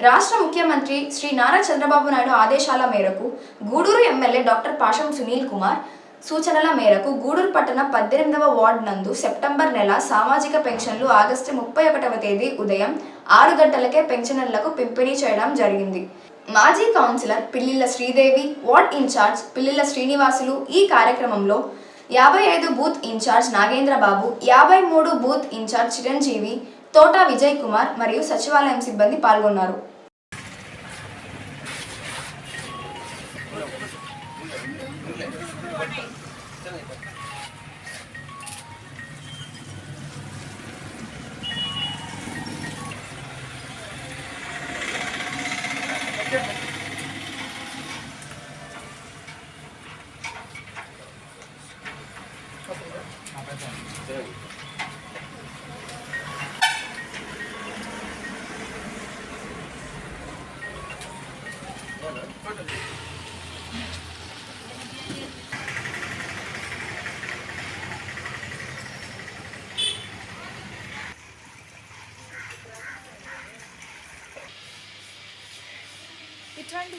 రాష్ట్ర ముఖ్యమంత్రి శ్రీ నారా చంద్రబాబు నాయుడు ఆదేశాల మేరకు గూడూరు ఎమ్మెల్యే డాక్టర్ పాషం సునీల్ కుమార్ సూచనల మేరకు గూడూరు పట్టణ పద్దెనిమిదవ వార్డు నందు సెప్టెంబర్ నెల సామాజిక పెన్షన్లు ఆగస్టు ముప్పై ఒకటవ తేదీ ఉదయం ఆరు గంటలకే పెన్షనర్లకు పంపిణీ చేయడం జరిగింది. మాజీ councillor Pillili Sridevi ward in-charge Pillili Srinivasulu ఈ కార్యక్రమంలో యాభై ఐదు బూత్ ఇన్ఛార్జ్ నాగేంద్రబాబు యాభై మూడు బూత్ ఇన్ఛార్జ్ చిరంజీవి తోట విజయ్ కుమార్ మరియు సచివాలయం సిబ్బంది పాల్గొన్నారు. ఇట్లాండి